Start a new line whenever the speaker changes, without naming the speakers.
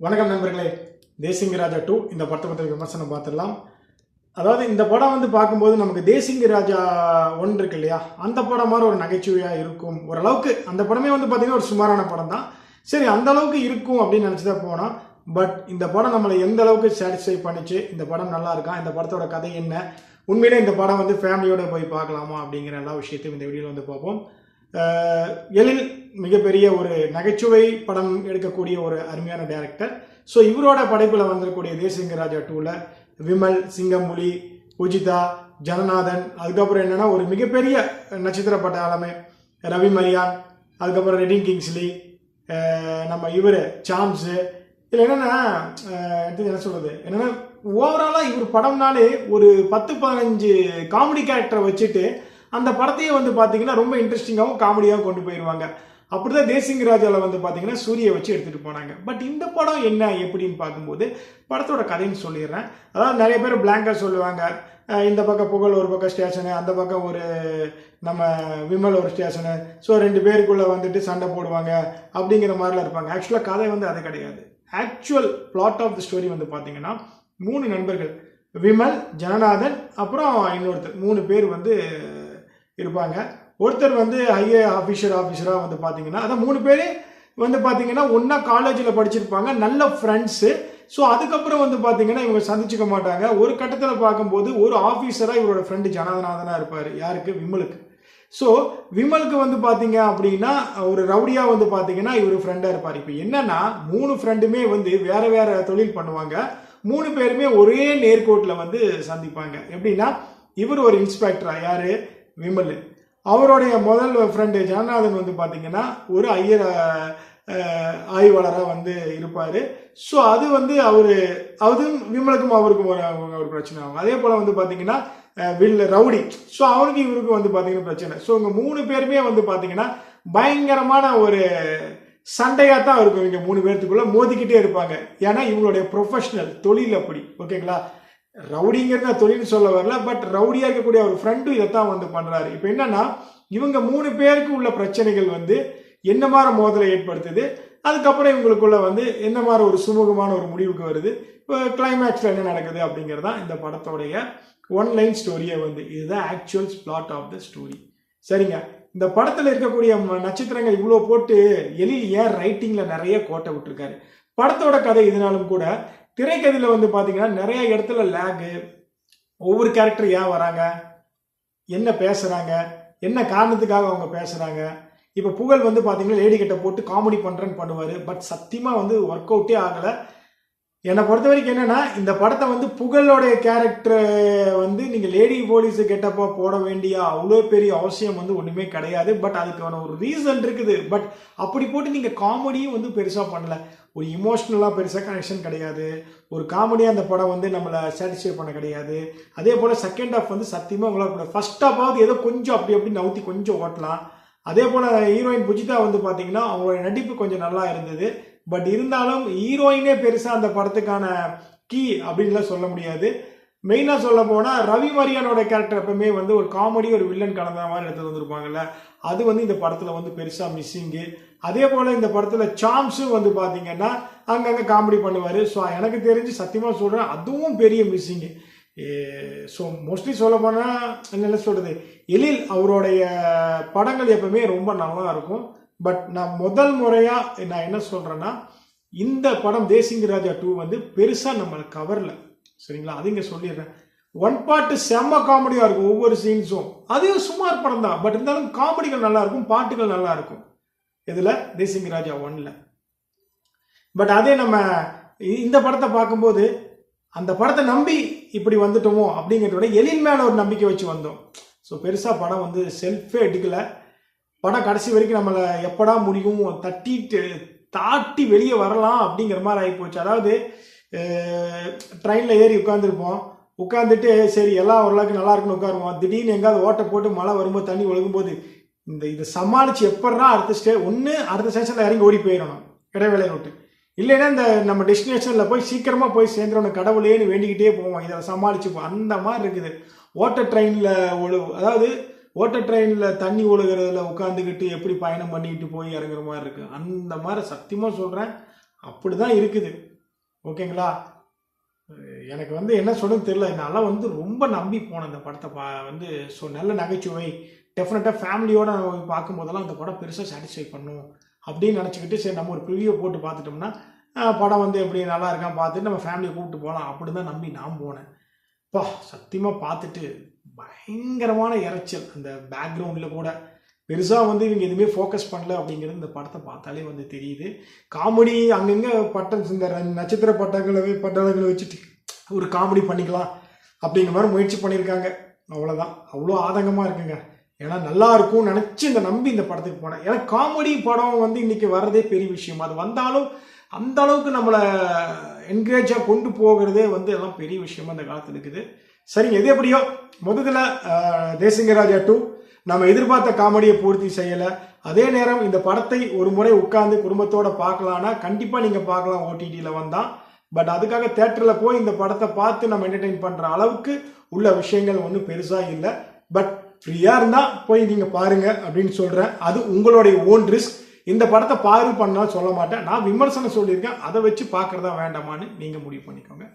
வணக்கம் நண்பர்களே. தேசிங்க ராஜா டூ. இந்த படத்தை பற்றி விமர்சனம் பார்த்துடலாம். அதாவது இந்த படம் வந்து பார்க்கும்போது நமக்கு தேசிங்க ராஜா ஒன்று இருக்கு இல்லையா? அந்த படம் மாதிரி ஒரு நகைச்சுவையாக இருக்கும். ஓரளவுக்கு அந்த படமே வந்து பார்த்தீங்கன்னா ஒரு சுமாரான படம் தான். சரி அந்த அளவுக்கு இருக்கும் அப்படின்னு நினச்சி தான் போனோம். பட் இந்த படம் நம்மளை எந்த அளவுக்கு சாட்டிஸ்ஃபை பண்ணிச்சு? இந்த படம் நல்லா இருக்கா? இந்த படத்தோட கதை என்ன? உண்மையிலே இந்த படம் வந்து ஃபேமிலியோட போய் பார்க்கலாமா அப்படிங்கிற எல்லா விஷயத்தையும் இந்த வீடியோவில் வந்து பார்ப்போம். எழில் மிகப்பெரிய ஒரு நகைச்சுவை படம் எடுக்கக்கூடிய ஒரு அருமையான டைரக்டர் ஸோ இவரோட படைப்பில் வந்திருக்கக்கூடிய தேசிங்கராஜா டூவில் விமல் சிங்கமொழி உஜிதா ஜனநாதன் அதுக்கப்புறம் என்னென்னா ஒரு மிகப்பெரிய நட்சத்திர பட்டாளமே ரவி மரியான் அதுக்கப்புறம் ரெடிங் கிங்ஸ்லி நம்ம இவர் சாம்ஸு இதில் என்னென்னா எடுத்து என்ன சொல்கிறது என்னென்னா ஓவராலாக இவர் படம்னாலே ஒரு பத்து பதினஞ்சு காமெடி கேரக்டரை வச்சுட்டு அந்த படத்தையே வந்து பார்த்தீங்கன்னா ரொம்ப இன்ட்ரெஸ்டிங்காகவும் காமெடியாகவும் கொண்டு போயிடுவாங்க அப்படிதான் தேசிங்க ராஜாவில் வந்து பார்த்தீங்கன்னா சூரியை வச்சு எடுத்துகிட்டு போனாங்க. பட் இந்த படம் என்ன எப்படின்னு பார்க்கும்போது படத்தோட கதைன்னு சொல்லிடுறேன். அதாவது நிறைய பேர் பிளாங்கர் சொல்லுவாங்க. இந்த பக்கம் புகழ் ஒரு பக்கம் ஸ்டேஷனு அந்த பக்கம் ஒரு நம்ம விமல் ஒரு ஸ்டேஷனு ஸோ ரெண்டு பேருக்குள்ளே வந்துட்டு சண்டை போடுவாங்க அப்படிங்கிற மாதிரிலாம் இருப்பாங்க. ஆக்சுவலாக கதை வந்து அது கிடையாது. Actual plot of the story வந்து பார்த்தீங்கன்னா மூணு நண்பர்கள். விமல் ஜனநாதன் அப்புறம் இன்னொருத்தர். மூணு பேர் வந்து இருப்பாங்க. ஒருத்தர் வந்து ஐஏ ஆஃபீஸர் ஆஃபீஸராக வந்து பார்த்தீங்கன்னா அதான் மூணு பேர் வந்து பார்த்தீங்கன்னா ஒன்றா காலேஜில் படிச்சிருப்பாங்க. நல்ல ஃப்ரெண்ட்ஸு ஸோ அதுக்கப்புறம் வந்து பார்த்தீங்கன்னா இவங்க சந்திச்சுக்க மாட்டாங்க. ஒரு கட்டத்தில் பார்க்கும்போது ஒரு ஆஃபீஸராக இவரோட ஃப்ரெண்டு ஜனாதநாதனாக இருப்பார். யாருக்கு? விமலுக்கு. ஸோ விமலுக்கு வந்து பார்த்தீங்க அப்படின்னா ஒரு ரவுடியாக வந்து பார்த்தீங்கன்னா இவர் ஃப்ரெண்டாக இருப்பார். இப்போ என்னன்னா மூணு ஃப்ரெண்டுமே வந்து வேற வேற தொழில் பண்ணுவாங்க. மூணு பேருமே ஒரே நேர்கோட்டில் வந்து சந்திப்பாங்க. எப்படின்னா இவர் ஒரு இன்ஸ்பெக்டரா யாரு? விமல் அவருடைய முதல் ஃப்ரெண்டு ஜனநாதன் வந்து பார்த்தீங்கன்னா ஒரு ஐயர் ஆய்வாளராக வந்து இருப்பார். ஸோ அது வந்து அவர் அதுவும் விமலுக்கும் அவருக்கும் ஒரு ஒரு பிரச்சனை ஆகும். அதே போல் வந்து பார்த்தீங்கன்னா வில் ரவுடி. ஸோ அவருக்கும் இவருக்கும் வந்து பார்த்தீங்கன்னா பிரச்சனை. ஸோ இவங்க மூணு பேருமே வந்து பார்த்தீங்கன்னா பயங்கரமான ஒரு சண்டையாக தான் இருக்கும். இவங்க மூணு பேர்த்துக்குள்ளே மோதிக்கிட்டே இருப்பாங்க. ஏன்னா இவங்களுடைய ப்ரொஃபஷனல் தொழில் அப்படி. ஓகேங்களா ரவுடிங்கிறத தொழில் சொல்ல வரல பட் ரவுடியாக இருக்கக்கூடிய ஒரு ஃப்ரெண்டும் இதைத்தான் வந்து பண்ணுறாரு இப்போ என்னன்னா இவங்க மூணு பேருக்கு உள்ள பிரச்சனைகள் வந்து என்ன மாதிரி மோதலை ஏற்படுத்துது அதுக்கப்புறம் இவங்களுக்குள்ள வந்து என்ன மாதிரி ஒரு சுமூகமான ஒரு முடிவுக்கு வருது இப்போ கிளைமேக்ஸில் என்ன நடக்குது அப்படிங்கிறது தான் இந்த படத்தோடைய ஒன் லைன் ஸ்டோரியே வந்து. இதுதான் actual plot of the story சரிங்க. இந்த படத்தில் இருக்கக்கூடிய நட்சத்திரங்கள் இவ்வளோ போட்டு எலி ஏன் ரைட்டிங்கில் நிறைய கோட்டை விட்டுருக்காரு? படத்தோட கதை இதனாலும் கூட திரைக்கதையில் வந்து பார்த்தீங்கன்னா நிறைய இடத்துல லேகு ஒவ்வொரு கேரக்டர் ஏன் வராங்க? என்ன பேசுகிறாங்க என்ன காரணத்துக்காக அவங்க பேசுகிறாங்க இப்போ புகழ் வந்து பார்த்தீங்கன்னா லேடி கிட்ட போட்டு காமெடி பண்ணுறேன்னு பண்ணுவார். பட் சத்தியமாக வந்து ஒர்க் அவுட்டே ஆகலை. என்னை பொறுத்த வரைக்கும் என்னன்னா இந்த படத்தை வந்து புகழோடைய கேரக்டர் வந்து நீங்கள் லேடி போலீஸ் கெட்டப்பா போட வேண்டிய அவ்வளோ பெரிய அவசியம் வந்து ஒன்றுமே கிடையாது. பட் அதுக்கான ஒரு ரீசன் இருக்குது. பட் அப்படி போட்டு நீங்கள் காமெடியும் வந்து பெருசாக பண்ணல. ஒரு இமோஷ்னலாக பெருசாக கனெக்ஷன் கிடையாது. ஒரு காமெடியாக அந்த படம் வந்து நம்மளை சாட்டிஸ்ஃபை பண்ண கிடையாது. அதே போல் செகண்ட் ஹாஃப் வந்து சத்தியமாக உங்களால் கூட ஃபர்ஸ்ட் ஹாஃபாவது ஏதோ கொஞ்சம் அப்படி அப்படி நவுத்தி கொஞ்சம் ஓட்டலாம். அதே போல் ஹீரோயின் புஜிதா வந்து பார்த்தீங்கன்னா அவங்களோட நடிப்பு கொஞ்சம் நல்லா இருந்தது. பட் இருந்தாலும் ஹீரோயினே பெருசாக அந்த படத்துக்கான கீ அப்படின்லாம் சொல்ல முடியாது. மெயினாக சொல்ல போனால் ரவி மரியானோட கேரக்டர் எப்பவுமே வந்து ஒரு காமெடி ஒரு வில்லன் கலந்த மாதிரி எடுத்து வந்திருப்பாங்கல்ல. அது வந்து இந்த படத்தில் வந்து பெருசாக மிஸ்ஸிங்கு அதே போல் இந்த படத்தில் சாம்ஸும் வந்து பார்த்தீங்கன்னா அங்கங்கே காமெடி பண்ணுவார். ஸோ எனக்கு தெரிஞ்சு சத்தியமாக சொல்கிறேன் அதுவும் பெரிய மிஸ்ஸிங்கு ஸோ மோஸ்ட்லி சொல்ல போனால் என்ன சொல்கிறது எழில் அவருடைய படங்கள் எப்பவுமே ரொம்ப நல்லா இருக்கும். பட் நான் முதல் முறையாக நான் என்ன சொல்கிறேன்னா இந்த படம் தேசிங்க ராஜா டூ வந்து பெருசாக நம்மளை கவரல சரிங்களா? அது இங்கே சொல்லிடுறேன். ஒன் பாட்டு செம்ம காமெடியாக இருக்கும் ஒவ்வொரு சீன்ஸும் அதையும் சுமார் படம் தான். பட் இருந்தாலும் காமெடிகள் நல்லா இருக்கும் பாட்டுகள் நல்லா இருக்கும் இதில் தேசிங்க ராஜா ஒன்ல பட் அதே நம்ம இந்த படத்தை பார்க்கும்போது அந்த படத்தை நம்பி இப்படி வந்துட்டோமோ அப்படிங்கிறத விட எளிமையான மேலே ஒரு நம்பிக்கை வச்சு வந்தோம். ஸோ பெருசாக படம் வந்து செல்ஃபே எடுக்கலை. படம் கடைசி வரைக்கும் நம்மளை எப்படா முடியும்? தட்டிட்டு தாட்டி வெளியே வரலாம் அப்படிங்கிற மாதிரி ஆகிப்போச்சு அதாவது ட்ரெயினில் ஏறி உட்காந்துருப்போம் உட்காந்துட்டு சரி எல்லாம் ஓரளவுக்கு நல்லா இருக்குன்னு உட்காருவோம். திடீர்னு எங்காவது ஓட்டை போட்டு மழை வரும்போது தண்ணி ஒழுகும்போது இந்த இதை சமாளித்து எப்படா அடுத்த ஸ்டே ஒன்று அடுத்த ஸ்டேஷனில் இறங்கி ஓடி போயிடணும். இடைவேளை விட்டு இல்லைன்னா இந்த நம்ம டெஸ்டினேஷனில் போய் சீக்கிரமாக போய் சேர்ந்துடணும் கடவுளேன்னு வேண்டிக்கிட்டே போவோம். இதை சமாளிச்சுப்போம் அந்த மாதிரி இருக்குது. ஓட்டை ட்ரெயினில் ஒழு அதாவது ஓட்ட ட்ரெயினில் தண்ணி ஒழுகிறதுல உட்காந்துக்கிட்டு எப்படி பயணம் பண்ணிக்கிட்டு போய் இறங்குற மாதிரி இருக்குது அந்த மாதிரி சத்தியமாக சொல்கிறேன் அப்படி தான் இருக்குது. ஓகேங்களா? எனக்கு வந்து என்ன சொல்லுன்னு தெரியல. என்னால் வந்து ரொம்ப நம்பி போனேன் இந்த படத்தை பா வந்து ஸோ நல்ல நகைச்சுவை டெஃபினட்டாக ஃபேமிலியோடு நம்ம பார்க்கும்போதெல்லாம் அந்த படம் பெருசாக சாட்டிஸ்ஃபை பண்ணும் அப்படின்னு நினச்சிக்கிட்டு சரி நம்ம ஒரு ப்ரிவியூ போட்டு பார்த்துட்டோம்னா படம் வந்து எப்படி நல்லா இருக்கான்னு பார்த்துட்டு நம்ம ஃபேமிலியை கூப்பிட்டு போகலாம். அப்படி தான் நம்பி நான் போனேன். பா சத்தியமாக பார்த்துட்டு பயங்கரமான இரைச்சல். அந்த பேக்ரவுண்டில் கூட பெருசாக வந்து இவங்க எதுவுமே ஃபோக்கஸ் பண்ணல அப்படிங்கிறது இந்த படத்தை பார்த்தாலே வந்து தெரியுது. காமெடி அங்கங்கே பட்டம் இந்த நட்சத்திர பட்டங்களை பட்டங்களை வச்சுட்டு ஒரு காமெடி பண்ணிக்கலாம் அப்படிங்கிற மாதிரி முயற்சி பண்ணியிருக்காங்க. அவ்வளோதான் அவ்வளோ ஆதங்கமாக இருக்குங்க. ஏன்னா நல்லா இருக்கும்னு நினச்சி இந்த நம்பி இந்த படத்துக்கு போனேன். ஏன்னா காமெடி படம் வந்து இன்னைக்கு வர்றதே பெரிய விஷயம். அது வந்தாலும் அந்த அளவுக்கு நம்மளை என்கரேஜாக கொண்டு போகிறதே வந்து எல்லாம் பெரிய விஷயமா இந்த காலத்தில் இருக்குது. சரிங்க எது எப்படியோ? முதல்ல தேசிங்கராஜா டூ நம்ம எதிர்பார்த்த காமெடியை பூர்த்தி செய்யலை. அதே நேரம் இந்த படத்தை ஒரு முறை உட்கார்ந்து குடும்பத்தோடு பார்க்கலான்னா கண்டிப்பாக நீங்கள் பார்க்கலாம் ஓடிடியில் வந்தால் பட் அதுக்காக தேட்டரில் போய் இந்த படத்தை பார்த்து நம்ம என்டர்டெயின் பண்ணுற அளவுக்கு உள்ள விஷயங்கள் ஒன்றும் பெருசாக இல்லை. பட் ஃப்ரீயாக இருந்தால் போய் நீங்கள் பாருங்க அப்படின்னு சொல்கிறேன் அது உங்களுடைய ஓன் ரிஸ்க் இந்த படத்தை பாரு பண்ணாலும் சொல்ல மாட்டேன். நான் விமர்சனம் சொல்லியிருக்கேன். அதை வச்சு பார்க்குறதா வேண்டாமான்னு நீங்கள் முடிவு பண்ணிக்கோங்க.